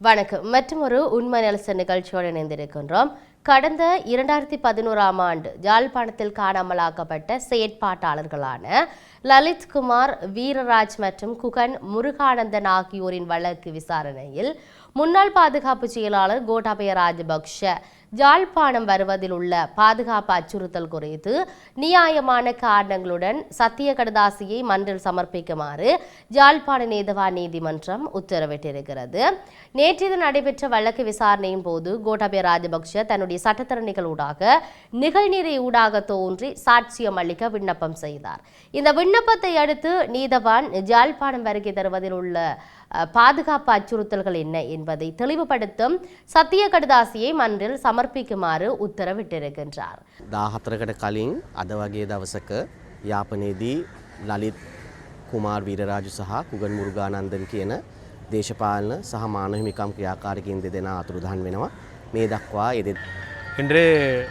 வணக்கம். மற்றும் ஒரு உண்மை நலச நிகழ்ச்சியோடு இணைந்திருக்கின்றோம். கடந்த இரண்டாயிரத்தி பதினோராம் ஆண்டு யாழ்ப்பாணத்தில் காணாமலாக்கப்பட்ட செயற்பாட்டாளர்களான லலித் குமார் வீரராஜ் மற்றும் குகன் முருகானந்தன் ஆகியோரின் வழக்கு விசாரணையில் முன்னாள் பாதுகாப்பு செயலாளர் கோட்டாபய ராஜபக்ஷ யாழ்ப்பாணம் வருவதில் உள்ள பாதுகாப்பு அச்சுறுத்தல் குறித்து நியாயமான காரணங்களுடன் சத்திய கடதாசியை மன்றில் சமர்ப்பிக்குமாறு யாழ்ப்பாண நீதவான் நீதிமன்றம் உத்தரவிட்டிருக்கிறது. நேற்று நடைபெற்ற வழக்கு விசாரணையின் போது கோட்டாபய ராஜபக்ஷ தன்னுடைய சட்டத்தரணிகள் ஊடாக நிகழ்நீரை ஊடாக தோன்றி சாட்சியம் அளிக்க விண்ணப்பம் செய்தார். இந்த விண்ணப்பத்தை அடுத்து நீதவான் யாழ்ப்பாணம் வருகை தருவதில் உள்ள பாதுகாப்பு அச்சுறுத்தல்கள் என்ன என்பதை தெளிவுபடுத்தும் சத்திய கடுதாசியை மன்றில் சமர்ப்பிக்குமாறு உத்தரவிட்டிருக்கின்றார் දාහතරකට කලින් අද වගේ දවසක යාපනයේදී ලලිත් කුමාර් වීරරාජු සහ කුගන් මුරුගානන්දන් කියන දේශපාලන සහ මානහිමිකම් ක්‍රියාකාරකින් දෙදෙනා අතුරුදහන් වෙනවා මේ දක්වා එදෙ இன்று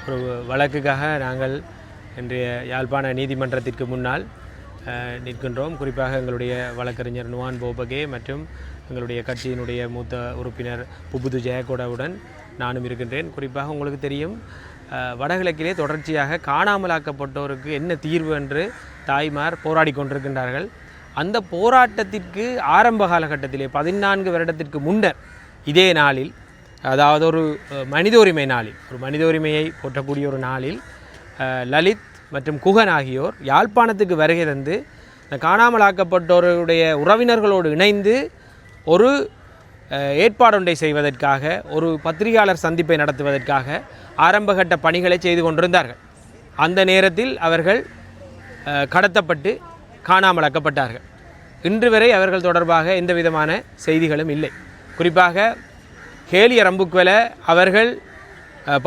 ஒரு வழக்குக்காக நாங்கள் இன்றைய யாழ்ப்பாண நீதிமன்றத்திற்கு முன்னால் அஹ், நிற்கின்றோம். குறிப்பாக எங்களுடைய வழக்கறிஞர் நுவான் போபகே மற்றும் எங்களுடைய கட்சியினுடைய மூத்த உறுப்பினர் புபுது ஜெயகோடாவுடன் நானும் இருக்கின்றேன். குறிப்பாக உங்களுக்கு தெரியும் வடகிழக்கிலே தொடர்ச்சியாக காணாமலாக்கப்பட்டோருக்கு என்ன தீர்வு என்று தாய்மார் போராடி கொண்டிருக்கின்றார்கள். அந்த போராட்டத்திற்கு ஆரம்ப காலகட்டத்திலே பதினான்கு வருடத்திற்கு முன்னர் இதே நாளில் அதாவது ஒரு மனித உரிமை நாளில் ஒரு மனித உரிமையை போற்றக்கூடிய ஒரு நாளில் லலித் மற்றும் குகன் ஆகியோர் யாழ்ப்பாணத்துக்கு வருகை தந்து இந்த காணாமலாக்கப்பட்டோருடைய உறவினர்களோடு இணைந்து ஒரு ஏற்பாடொன்றை செய்வதற்காக ஒரு பத்திரிகையாளர் சந்திப்பை நடத்துவதற்காக ஆரம்பகட்ட பணிகளை செய்து கொண்டிருந்தார்கள். அந்த நேரத்தில் அவர்கள் கடத்தப்பட்டு காணாமலாக்கப்பட்டார்கள். இன்று வரை அவர்கள் தொடர்பாக எந்த விதமான செய்திகளும் இல்லை. குறிப்பாக கேலிய ரம்புக்வெல அவர்கள்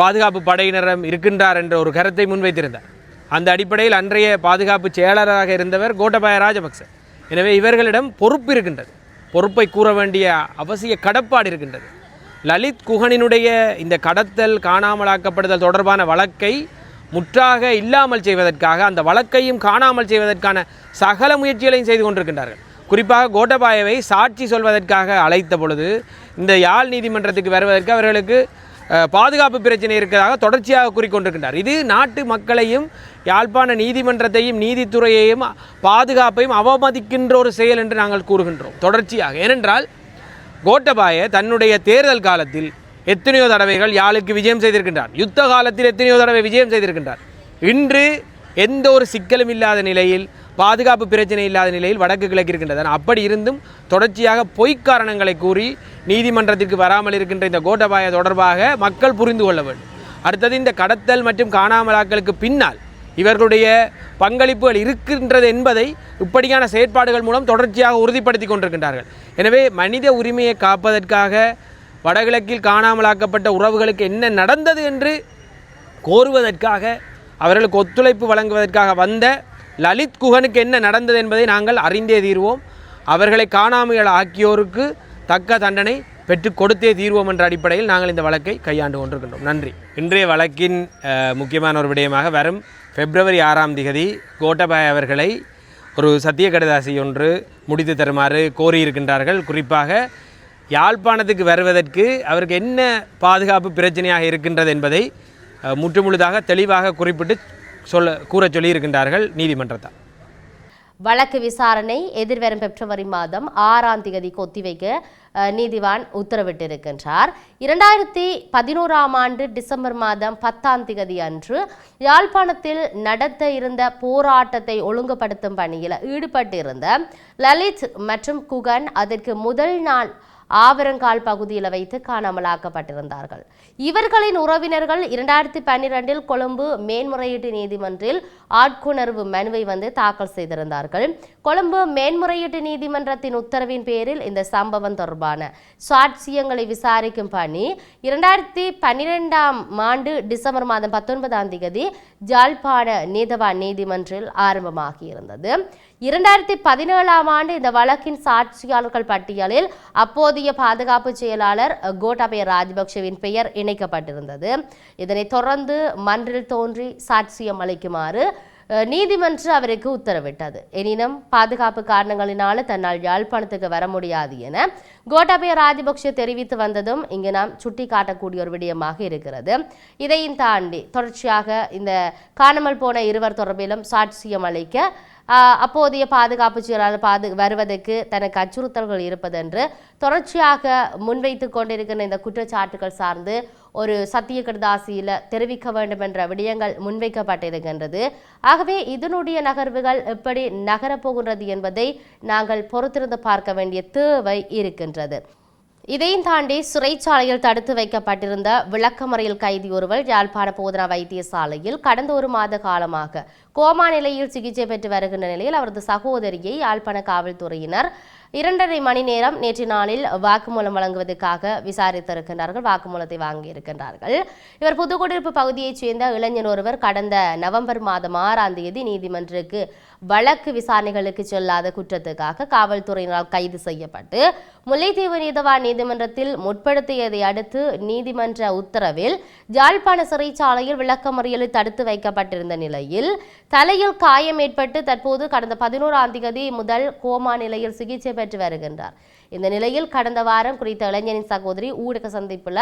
பாதுகாப்பு படையினரம் இருக்கின்றார் என்ற ஒரு கருத்தை முன்வைத்திருந்தார். அந்த அடிப்படையில் அன்றைய பாதுகாப்பு செயலாளராக இருந்தவர் கோட்டபாய ராஜபக்ச. எனவே இவர்களிடம் பொறுப்பு இருக்கின்றது. பொறுப்பை கூற வேண்டிய அவசிய கடப்பாடு இருக்கின்றது. லலித் குகனினுடைய இந்த கடத்தல் காணாமலாக்கப்படுதல் தொடர்பான வழக்கை முற்றாக இல்லாமல் செய்வதற்காக அந்த வழக்கையும் காணாமல் செய்வதற்கான சகல முயற்சிகளையும் செய்து கொண்டிருக்கின்றார்கள். குறிப்பாக கோட்டபாயவை சாட்சி சொல்வதற்காக அழைத்த பொழுது இந்த யாழ் நீதிமன்றத்துக்கு வருவதற்கு அவர்களுக்கு பாதுகாப்பு பிரச்சனை இருக்கிறதாக தொடர்ச்சியாக கூறிக்கொண்டிருக்கின்றார். இது நாட்டு மக்களையும் யாழ்ப்பாண நீதிமன்றத்தையும் நீதித்துறையையும் பாதுகாப்பையும் அவமதிக்கின்ற ஒரு செயல் என்று நாங்கள் கூறுகின்றோம். தொடர்ச்சியாக. ஏனென்றால் கோட்டபாய தன்னுடைய தேர்தல் காலத்தில் எத்தனையோ தடவைகள் யாழுக்கு விஜயம் செய்திருக்கின்றார். யுத்த காலத்தில் எத்தனையோ தடவை விஜயம் செய்திருக்கின்றார். இன்று எந்த ஒரு சிக்கலும் இல்லாத நிலையில் பாதுகாப்பு பிரச்சனை இல்லாத நிலையில் வடக்கு கிழக்கு இருக்கின்றது அப்படி இருந்தும் தொடர்ச்சியாக பொய்க் காரணங்களை கூறி நீதிமன்றத்திற்கு வராமல் இருக்கின்ற இந்த கோட்டபாய தொடர்பாக மக்கள் புரிந்து கொள்ள வேண்டும். அடுத்தது இந்த கடத்தல் மற்றும் காணாமலாக்களுக்கு பின்னால் இவர்களுடைய பங்களிப்புகள் இருக்கின்றது என்பதை இப்படியான செயற்பாடுகள் மூலம் தொடர்ச்சியாக உறுதிப்படுத்தி கொண்டிருக்கின்றார்கள். எனவே மனித உரிமையை காப்பதற்காக வடகிழக்கில் காணாமலாக்கப்பட்ட உறவுகளுக்கு என்ன நடந்தது என்று கோருவதற்காக அவர்களுக்கு ஒத்துழைப்பு வழங்குவதற்காக வந்த லலித் குகனுக்கு என்ன நடந்தது என்பதை நாங்கள் அறிந்தே தீர்வோம். அவர்களை காணாமல் ஆக்கியோருக்கு தக்க தண்டனை பெற்று கொடுத்தே தீர்வோம் என்ற அடிப்படையில் நாங்கள் இந்த வழக்கை கையாண்டு கொண்டிருக்கின்றோம். நன்றி. இன்றைய வழக்கின் முக்கியமான ஒரு விடயமாக வரும் பிப்ரவரி ஆறாம் திகதி கோட்டபாய் அவர்களை ஒரு சத்திய கடிதாசி ஒன்று முடித்து தருமாறு கோரியிருக்கின்றார்கள். குறிப்பாக யாழ்ப்பாணத்துக்கு வருவதற்கு அவருக்கு என்ன பாதுகாப்பு பிரச்சனையாக இருக்கின்றது என்பதை முற்றுமுழுதாக தெளிவாக குறிப்பிட்டு சொல்ல கூற சொல்லியிருக்கின்றார்கள் நீதிமன்றத்தால் வழக்கு விசாரணை எதிர்வரும் பிப்ரவரி மாதம் ஆறாம் தேதிக்கு ஒத்திவைக்க நீதிவான் உத்தரவிட்டிருக்கின்றார். இரண்டாயிரத்தி பதினோராம் ஆண்டு டிசம்பர் மாதம் பத்தாம் தேதி அன்று யாழ்ப்பாணத்தில் நடத்த இருந்த போராட்டத்தை ஒழுங்குபடுத்தும் பணியில் ஈடுபட்டிருந்த லலித் மற்றும் குகன் அதற்கு முதல் நாள் ஆவரங்கால் பகுதியில் வைத்து காணாமலாக்கப்பட்டிருந்தார்கள். இவர்களின் உறவினர்கள் இரண்டாயிரத்தி பன்னிரெண்டில் கொழும்பு மேன்முறையீட்டு நீதிமன்றில் ஆட்கொணர்வு மனுவை வந்து தாக்கல் செய்திருந்தார்கள். கொழும்பு மேன்முறையீட்டு நீதிமன்றத்தின் உத்தரவின் பேரில் இந்த சம்பவம் தொடர்பான சாட்சியங்களை விசாரிக்கும் பணி இரண்டாயிரத்தி பன்னிரெண்டாம் ஆண்டு டிசம்பர் மாதம் பத்தொன்பதாம் தேதி ஜாழ்ப்பாண நீதவான் நீதிமன்றில் ஆரம்பமாகியிருந்தது. இரண்டாயிரத்தி பதினேழாம் ஆண்டு இந்த வழக்கின் சாட்சியாளர்கள் பட்டியலில் அப்போதைய பாதுகாப்பு செயலாளர் கோட்டாபய ராஜபக்சவின் பெயர் இணைக்கப்பட்டிருந்தது. இதனைத் தொடர்ந்து மன்றில் தோன்றி சாட்சியம் அளிக்குமாறு நீதிமன்றம் அவருக்கு உத்தரவிட்டது. எனினும் பாதுகாப்பு காரணங்களினால தன்னால் யாழ்ப்பாணத்துக்கு வர முடியாது என கோட்டாபய ராஜபக்ஷ தெரிவித்து வந்ததும் இங்கு நாம் சுட்டி காட்டக்கூடிய ஒரு விடயமாக இருக்கிறது. இதையும் தாண்டி தொடர்ச்சியாக இந்த காணாமல் போன இருவர் தொடர்பிலும் சாட்சியம் அளிக்க அப்போதைய பாதுகாப்பு செயலாளர் பாது வருவதற்கு தனக்கு அச்சுறுத்தல்கள் இருப்பதென்று தொடர்ச்சியாக முன்வைத்து கொண்டிருக்கின்ற இந்த குற்றச்சாட்டுகள் சார்ந்து ஒரு சத்திய கடுதாசியில் தெரிவிக்க வேண்டும் என்ற விடயங்கள் முன்வைக்கப்பட்டிருக்கின்றது. ஆகவே இதனுடைய நகர்வுகள் எப்படி நகரப்போகின்றது என்பதை நாங்கள் பொறுத்திருந்து பார்க்க வேண்டிய தேவை இருக்கின்றது. இதையும் தாண்டி சிறைச்சாலையில் தடுத்து வைக்கப்பட்டிருந்த விளக்கமறையில் கைதி ஒருவர் யாழ்ப்பாண போதனா வைத்தியசாலையில் கடந்த ஒரு மாத காலமாக கோமா நிலையில் சிகிச்சை பெற்று வருகின்ற நிலையில் அவரது சகோதரியை யாழ்ப்பாண காவல்துறையினர் இரண்டரை மணி நேரம் நேற்று நாளில் வாக்குமூலம் வழங்குவதற்காக விசாரித்திருக்கின்றார்கள் வாக்குமூலத்தை வாங்கியிருக்கின்றார்கள். இவர் புதுக்குடியிருப்பு பகுதியைச் சேர்ந்த இளைஞர் ஒருவர் கடந்த நவம்பர் மாதம் ஆறாம் தேதி நீதிமன்றத்துக்கு வழக்கு விசாரணைகளுக்கு செல்லாத குற்றத்துக்காக காவல்துறையினரால் கைது செய்யப்பட்டு முல்லைத்தீவு நீதவான் நீதிமன்றத்தில் முற்படுத்தியதை அடுத்து நீதிமன்ற உத்தரவில் யாழ்ப்பாண சிறைச்சாலையில் விளக்கமறியலில் தடுத்து வைக்கப்பட்டிருந்த நிலையில் தலையில் காயம் ஏற்பட்டு தற்போது கடந்த பதினோராம் தேதி முதல் கோமா நிலையில் சிகிச்சை பெற்று வருகின்றார். இந்த நிலையில் கடந்த வாரம் குறித்த இளைஞனின் சகோதரி ஊடக சந்திப்புல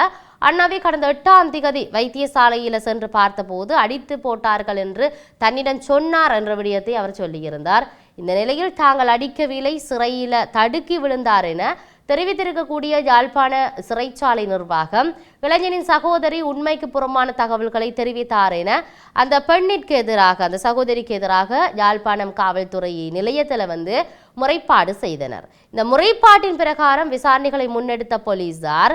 அண்ணாவை கடந்த எட்டாம் திகதி வைத்தியசாலையில் சென்று பார்த்தபோது அடித்து போட்டார்கள் என்று தன்னிடம் சொன்னார் என்ற விடயத்தை அவர் சொல்லியிருந்தார். இந்த நிலையில் தாங்கள் அடிக்கவில்லை சிறையில தடுக்கி விழுந்தார் என தெரிவித்திருக்கக்கூடிய யாழ்ப்பாண சிறைச்சாலை நிர்வாகம் இளைஞனின் சகோதரி உண்மைக்கு புறமான தகவல்களை தெரிவித்தார் என அந்த பெண்ணிற்கு எதிராக அந்த சகோதரிக்கு எதிராக யாழ்ப்பாணம் காவல்துறை நிலையத்தில் வந்து முறைப்பாடு செய்தனர். இந்த முறைப்பாட்டின் பிரகாரம் விசாரணைகளை முன்னெடுத்த போலீசார்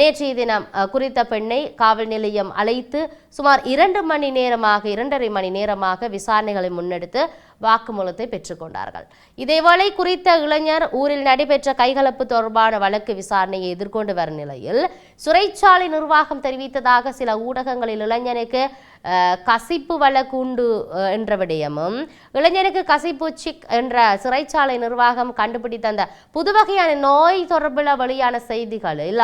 நேற்றைய தினம் குறித்த பெண்ணை காவல் நிலையம் அழைத்து சுமார் இரண்டு மணி நேரமாக இரண்டரை மணி நேரமாக விசாரணைகளை முன்னெடுத்து வாக்குமூலத்தை பெற்றுக்கொண்டார்கள் இதேவேளை குறித்த இளைஞர் ஊரில் நடைபெற்ற கைகலப்பு தொடர்பான வழக்கு விசாரணையை எதிர்கொண்டு வரும் நிலையில் சிறைச்சாலை நிர்வாகம் தெரிவித்ததாக சில ஊடகங்களில் இளைஞனுக்கு கசிப்பு வழக்குண்டு என்ற விடயமும் இளைஞனுக்கு கசிப்பு சிக் என்ற சிறைச்சாலை நிர்வாகம் கண்டுபிடித்த அந்த புது வகையான நோய் தொடர்பில் வெளியான செய்திகளில்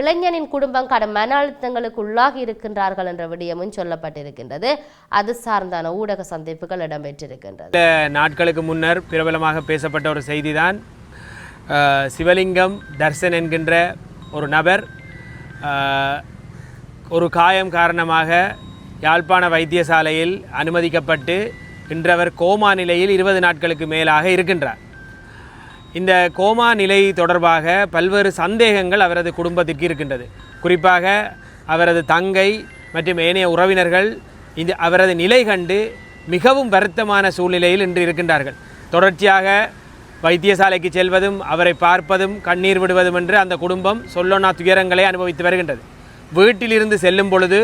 இளைஞனின் குடும்பம் கடும் மன அழுத்தங்களுக்கு உள்ளாகி இருக்கின்றார்கள் என்ற விடயமும் சொல்லப்பட்டிருக்கின்றது. அது சார்ந்தான ஊடக சந்திப்புகள் இடம்பெற்றிருக்கின்றது. நாட்களுக்கு முன்னர் பிரபலமாக பேசப்பட்ட ஒரு செய்திதான் சிவலிங்கம் தர்சன் என்கின்ற ஒரு நபர் ஒரு காயம் காரணமாக யாழ்ப்பாண வைத்தியசாலையில் அனுமதிக்கப்பட்டு இன்றவர் கோமா நிலையில் இருபது நாட்களுக்கு மேலாக இருக்கின்றார். இந்த கோமா நிலை தொடர்பாக பல்வேறு சந்தேகங்கள் அவரது குடும்பத்திற்கு இருக்கின்றது. குறிப்பாக அவரது தங்கை மற்றும் ஏனைய உறவினர்கள் இந்த அவரது நிலை கண்டு மிகவும் வருத்தமான சூழ்நிலையில் இன்று இருக்கின்றார்கள். தொடர்ச்சியாக வைத்தியசாலைக்கு செல்வதும் அவரை பார்ப்பதும் கண்ணீர் விடுவதும் என்று அந்த குடும்பம் சொல்லொன்னா துயரங்களை அனுபவித்து வருகின்றது. வீட்டிலிருந்து செல்லும் பொழுது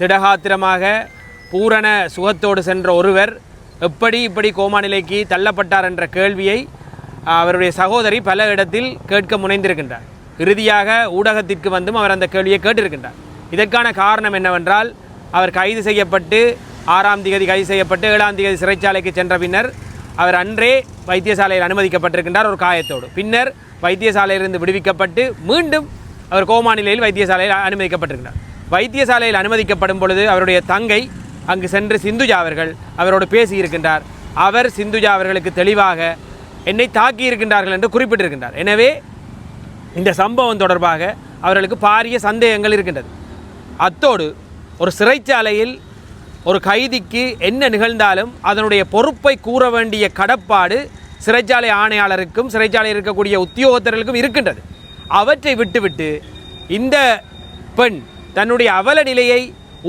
திடகாத்திரமாக பூரண சுகத்தோடு சென்ற ஒருவர் எப்படி இப்படி கோமா நிலைக்கு தள்ளப்பட்டார் என்ற கேள்வியை அவருடைய சகோதரி பல இடத்தில் கேட்க முனைந்திருக்கின்றார். இறுதியாக ஊடகத்திற்கு வந்தும் அவர் அந்த கேள்வியை கேட்டிருக்கின்றார். இதற்கான காரணம் என்னவென்றால் அவர் கைது செய்யப்பட்டு ஆறாம் தேதி கைது செய்யப்பட்டு ஏழாம் தேதி சிறைச்சாலைக்கு சென்ற பின்னர் அவர் அன்றே வைத்தியசாலையில் அனுமதிக்கப்பட்டிருக்கின்றார் ஒரு காயத்தோடு. பின்னர் வைத்தியசாலையிலிருந்து விடுவிக்கப்பட்டு மீண்டும் அவர் கோமா நிலையில் வைத்தியசாலையில் அனுமதிக்கப்பட்டிருக்கிறார். வைத்தியசாலையில் அனுமதிக்கப்படும் பொழுது அவருடைய தங்கை அங்கு சென்று சிந்துஜா அவர்கள் அவரோடு பேசியிருக்கின்றார். அவர் சிந்துஜா அவர்களுக்கு தெளிவாக என்னை தாக்கி இருக்கின்றார்கள் என்று குறிப்பிட்டிருக்கின்றார். எனவே இந்த சம்பவம் தொடர்பாக அவர்களுக்கு பாரிய சந்தேகங்கள் இருக்கின்றது. அத்தோடு ஒரு சிறைச்சாலையில் ஒரு கைதிக்கு என்ன நிகழ்ந்தாலும் அதனுடைய பொறுப்பை கூற வேண்டிய கடப்பாடு சிறைச்சாலை ஆணையாளருக்கும் சிறைச்சாலை இருக்கக்கூடிய உத்தியோகத்தர்களுக்கும் இருக்கின்றது. அவற்றை விட்டுவிட்டு இந்த பெண் தன்னுடைய அவல நிலையை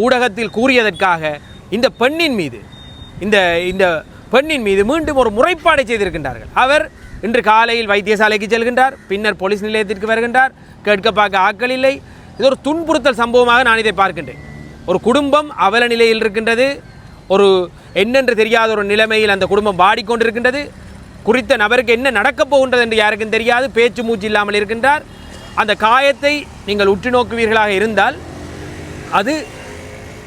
ஊடகத்தில் கூறியதற்காக இந்த பெண்ணின் மீது இந்த இந்த பெண்ணின் மீது மீண்டும் ஒரு முறைப்பாடை செய்திருக்கின்றார்கள். அவர் இன்று காலையில் வைத்தியசாலைக்கு செல்கின்றார் பின்னர் போலீஸ் நிலையத்திற்கு வருகின்றார் கேட்க பார்க்க ஆக்கள் இல்லை. இது ஒரு துன்புறுத்தல் சம்பவமாக நான் இதை பார்க்கின்றேன். ஒரு குடும்பம் அவல நிலையில் இருக்கின்றது ஒரு என்னென்று தெரியாத ஒரு நிலைமையில் அந்த குடும்பம் வாடிக்கொண்டிருக்கின்றது குறித்த நபருக்கு என்ன நடக்கப் போகின்றது என்று யாருக்கும் தெரியாது பேச்சு மூச்சு இல்லாமல் இருக்கின்றார். அந்த காயத்தை நீங்கள் உற்று நோக்குவீர்களாக இருந்தால் அது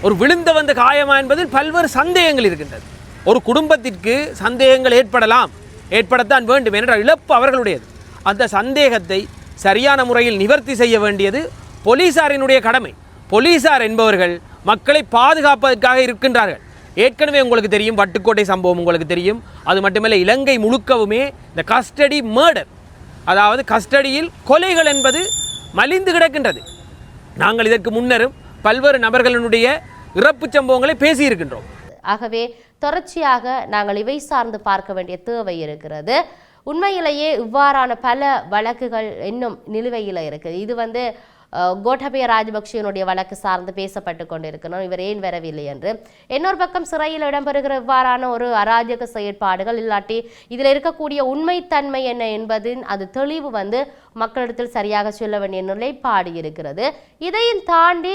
ஒரு விழுந்த வந்த காயமா என்பதில் பல்வேறு சந்தேகங்கள் இருக்கின்றது. ஒரு குடும்பத்திற்கு சந்தேகங்கள் ஏற்படலாம் ஏற்படத்தான் வேண்டும் என்ற இழப்பு அவர்களுடையது. அந்த சந்தேகத்தை சரியான முறையில் நிவர்த்தி செய்ய வேண்டியது போலீசாரினுடைய கடமை. போலீசார் என்பவர்கள் மக்களை பாதுகாப்பதற்காக இருக்கின்றார்கள். ஏற்கனவே உங்களுக்கு தெரியும் வட்டுக்கோட்டை சம்பவம் உங்களுக்கு தெரியும். அது மட்டுமல்ல இலங்கை முழுக்கவுமே இந்த கஸ்டடி மேர்டர் அதாவது கஸ்டடியில் கொலைகள் என்பது மலிந்து கிடக்கின்றது. நாங்கள் இதற்கு முன்னரும் பல்வேறு நபர்களினுடைய இறப்பு சம்பவங்களை பேசியிருக்கின்றோம். ஆகவே தொடர்ச்சியாக நாங்கள் இவை சார்ந்து பார்க்க வேண்டிய தேவை இருக்கிறது. உண்மையிலேயே இவ்வாறான பல வழக்குகள் இன்னும் நிலுவையில் இருக்குது. இது வந்து கோட்டபய ராஜபக்சேனுடைய வழக்கு சார்ந்து பேசப்பட்டு கொண்டிருக்கணும் இவர் ஏன் வரவில்லை என்று. இன்னொரு பக்கம் சிறையில் இடம்பெறுகிற இவ்வாறான ஒரு அராஜக செயற்பாடுகள் இல்லாட்டி இதில் இருக்கக்கூடிய உண்மைத்தன்மை என்ன என்பதின் அது தெளிவு வந்து மக்களிடத்தில் சரியாக சொல்ல வேண்டிய நிலைப்பாடு இருக்கிறது. இதையும் தாண்டி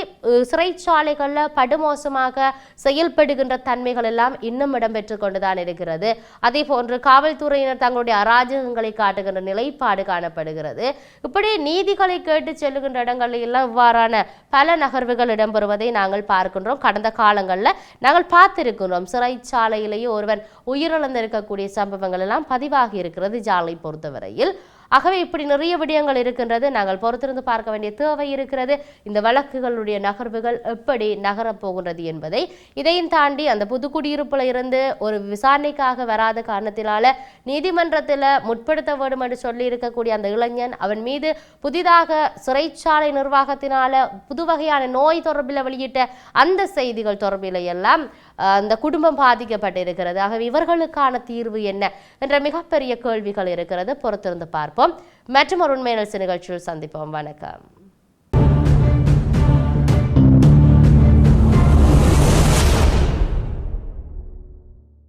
சிறைச்சாலைகளில் படுமோசமாக செயல்படுகின்ற தன்மைகள் எல்லாம் இன்னும் இடம்பெற்று கொண்டுதான் இருக்கிறது. அதே போன்று காவல்துறையினர் தங்களுடைய அராஜகங்களை காட்டுகின்ற நிலைப்பாடு காணப்படுகிறது. இப்படி நீதிகளை கேட்டு செல்லுகின்ற இடங்கள் எல்லாம் இவ்வாறான பல நகர்வுகள் இடம்பெறுவதை நாங்கள் பார்க்கின்றோம். கடந்த காலங்களில் நாங்கள் பார்த்திருக்கிறோம் சிறைச்சாலையிலேயே ஒருவன் உயிரிழந்திருக்கக்கூடிய சம்பவங்கள் எல்லாம் பதிவாகி இருக்கிறது. ஜாலை பொறுத்தவரையில் ஆகவே இப்படி நிறைய விடயங்கள் இருக்கின்றது. நாங்கள் பொறுத்திருந்து பார்க்க வேண்டிய தேவை இருக்கிறது. இந்த வழக்குகளுடைய நகர்வுகள் எப்படி நகரப் போகின்றது என்பதை இதையும் தாண்டி அந்த புதுக்குடியிருப்பில் இருந்து ஒரு விசாரணைக்காக வராத காரணத்தினால நீதிமன்றத்தில் முற்படுத்த வேண்டும் என்று சொல்லி இருக்கக்கூடிய அந்த இளைஞன் அவன் மீது புதிதாக சிறைச்சாலை நிர்வாகத்தினால புது வகையான நோய் தொடர்பில் வெளியிட்ட அந்த செய்திகள் தொடர்பில் எல்லாம் அந்த குடும்பம் பாதிக்கப்பட்டிருக்கிறது. ஆகவே இவர்களுக்கான தீர்வு என்ன என்ற மிகப்பெரிய கேள்விகள் இருக்கிறது. பொறுத்திருந்து பார்ப்போம் மற்றும் ஒரு உண்மை நிகழ்ச்சியில் சந்திப்போம். வணக்கம்.